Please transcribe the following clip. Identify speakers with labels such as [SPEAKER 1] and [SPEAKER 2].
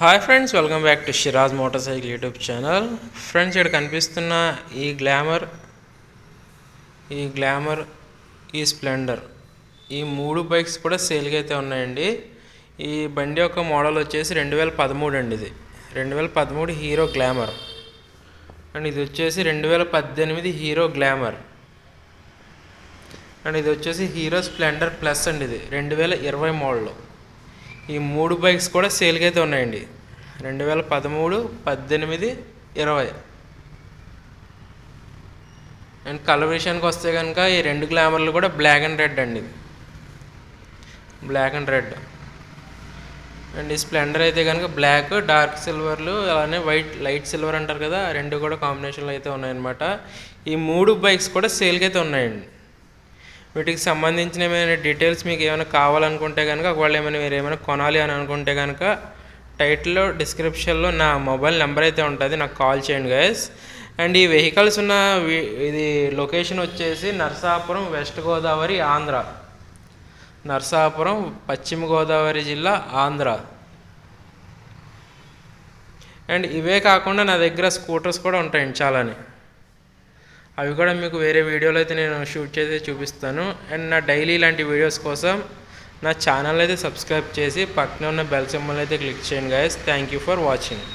[SPEAKER 1] Hi friends welcome back to Shiraj motorcycle YouTube channel friends ఇక్కడ కనిపిస్తున్న ఈ glamour ఈ గ్లామర్ ఈ స్ప్లెండర్ ఈ మూడు బైక్స్ కూడా సేల్కి అయితే ఉన్నాయండి. ఈ బండి యొక్క మోడల్ వచ్చేసి రెండు వేల పదమూడు అండి ఇది. రెండు వేల పదమూడు హీరో గ్లామర్ అండ్ ఇది వచ్చేసి రెండు వేల పద్దెనిమిది హీరో గ్లామర్ అండ్ ఇది వచ్చేసి హీరో స్ప్లెండర్ ప్లస్ అండి ఇది. రెండు వేల ఇరవై మోడల్ ఈ మూడు బైక్స్ కూడా సేల్కి అయితే ఉన్నాయండి. రెండు వేల పదమూడు పద్దెనిమిది ఇరవై. అండ్ కలర్ విషయానికి వస్తే కనుక ఈ రెండు గ్లామర్లు కూడా బ్లాక్ అండ్ రెడ్ అండి. Black and red. అండ్ ఈ స్ప్లెండర్ అయితే కనుక బ్లాక్ డార్క్ సిల్వర్లు అలానే వైట్ లైట్ సిల్వర్ అంటారు కదా రెండు కూడా కాంబినేషన్లో అయితే ఉన్నాయన్నమాట. ఈ మూడు బైక్స్ కూడా సేల్కి అయితే ఉన్నాయండి. వీటికి సంబంధించిన ఏమైనా డీటెయిల్స్ మీకు ఏమైనా కావాలనుకుంటే కనుక ఒకవేళ ఏమైనా మీరు ఏమైనా కొనాలి అని అనుకుంటే కనుక టైటిల్లో డిస్క్రిప్షన్లో నా మొబైల్ నెంబర్ అయితే ఉంటుంది. నాకు కాల్ చేయండి గైస్ అండ్ ఈ వెహికల్స్ ఉన్న ఇది లొకేషన్ వచ్చేసి నర్సాపురం వెస్ట్ గోదావరి ఆంధ్ర నర్సాపురం పశ్చిమ గోదావరి జిల్లా ఆంధ్ర అండ్ ఇవే కాకుండా నా దగ్గర స్కూటర్స్ కూడా ఉంటాయండి చాలానే. అవి కూడా మీకు వేరే వీడియోలో అయితే నేను షూట్ చేసి చూపిస్తాను. అండ్ నా డైలీ ఇలాంటి వీడియోస్ కోసం నా ఛానల్ అయితే సబ్స్క్రైబ్ చేసి పక్కనే ఉన్న బెల్ సింబల్ అయితే క్లిక్ చేయండి guys thank you for watching